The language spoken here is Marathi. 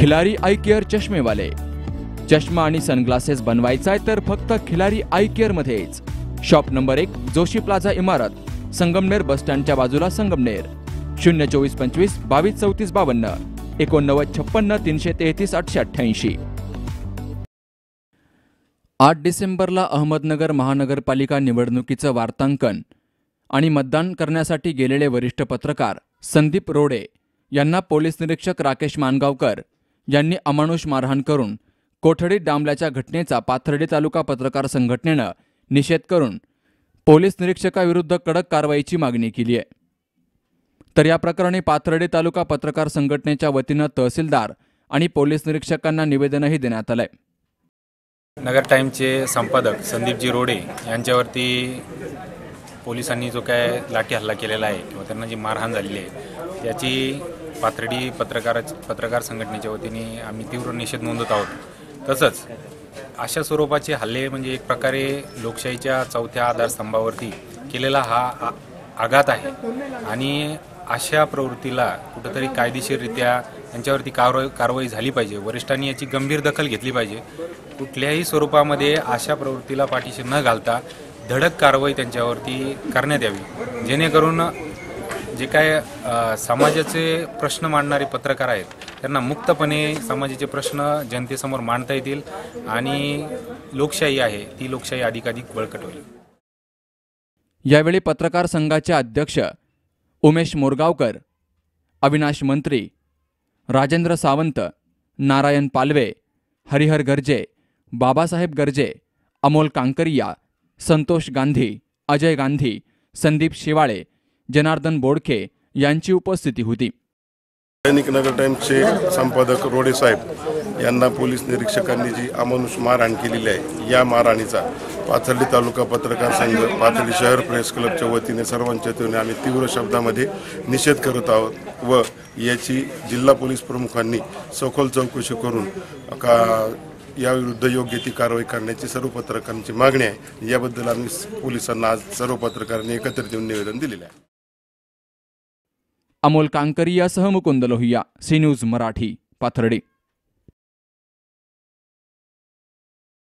Khillari eye care चष्मेवाले. चष्मा आणि सनग्लासेस बनवायचा आहे तर फक्त खिलारी आय केअर मध्येच. शॉप नंबर एक जोशी प्लाझा इमारत संगमनेर बस स्टँडच्या बाजूला संगमनेर. शून्य चोवीस पंचवीस बावीस चौतीस बावन्न एकोणनव्वद छप्पन्न तीनशे तेहतीस आठशे अठ्ठ्याऐंशी. आठ डिसेंबरला अहमदनगर महानगरपालिका निवडणुकीचं वार्तांकन आणि मतदान करण्यासाठी गेलेले वरिष्ठ पत्रकार संदीप रोडे यांना पोलीस निरीक्षक राकेश मानगावकर यांनी अमानुष मारहाण करून कोठडीत डांबल्याच्या घटनेचा पाथर्डी तालुका पत्रकार संघटनेनं निषेध करून पोलीस निरीक्षकाविरुद्ध कडक कारवाईची मागणी केली आहे. तर या प्रकरणी पाथर्डी तालुका पत्रकार संघटनेच्या वतीनं तहसीलदार आणि पोलीस निरीक्षकांना निवेदनही देण्यात आलंय. नगर टाईमचे संपादक संदीपजी रोडे यांच्यावरती पोलिसांनी जो काय लाठी हल्ला केलेला आहे किंवा त्यांना जी मारहाण झालेली आहे त्याची पाथर्डी पत्रकार पत्रकार संघटनेच्या वतीने आम्ही तीव्र निषेध नोंदवत आहोत. तसंच अशा स्वरूपाचे हल्ले म्हणजे एक प्रकारे लोकशाहीच्या चौथ्या आधारस्तंभावरती केलेला हा आ- आघात आहे. आणि अशा प्रवृत्तीला कुठंतरी कायदेशीररित्या त्यांच्यावरती कारवाई कारवाई झाली पाहिजे. वरिष्ठांनी याची गंभीर दखल घेतली पाहिजे. कुठल्याही स्वरूपामध्ये अशा प्रवृत्तीला पाठीशी न घालता धडक कारवाई त्यांच्यावरती करण्यात यावी. जेणेकरून जे काय समाजाचे प्रश्न मांडणारे पत्रकार आहेत त्यांना मुक्तपणे समाजाचे प्रश्न जनतेसमोर मांडता येतील आणि लोकशाही आहे ती लोकशाही अधिकाधिक बळकट होईल. यावेळी पत्रकार संघाचे अध्यक्ष उमेश मोरगावकर अविनाश मंत्री राजेंद्र सावंत नारायण पालवे हरिहर गर्जे बाबासाहेब गर्जे अमोल कांकरिया संतोष गांधी अजय गांधी संदीप शिवाळे जनार्दन बोडखे यांची उपस्थिती होती. दैनिक नगर टाइम्सचे संपादक रोडे साहेब यांना पोलीस निरीक्षकांनी जी अमानुष मारहाण केलेली आहे या मारहाणीचा पाथर्डी तालुका पत्रकार संघ पाथर्डी शहर प्रेस क्लबच्या वतीने सर्वांच्या वतीने आम्ही तीव्र शब्दामध्ये निषेध करत आहोत व याची जिल्हा पोलीस प्रमुखांनी सखोल चौकशी करून का याविरुद्ध योग्य ती कारवाई करण्याची सर्व पत्रकारांची मागणी आहे. याबद्दल आम्ही पोलिसांना आज सर्व पत्रकारांनी एकत्रित येऊन निवेदन दिलेलं आहे. अमोल कांकरियासह मुकुंद लोहिया सी न्यूज मराठी पाथर्डी.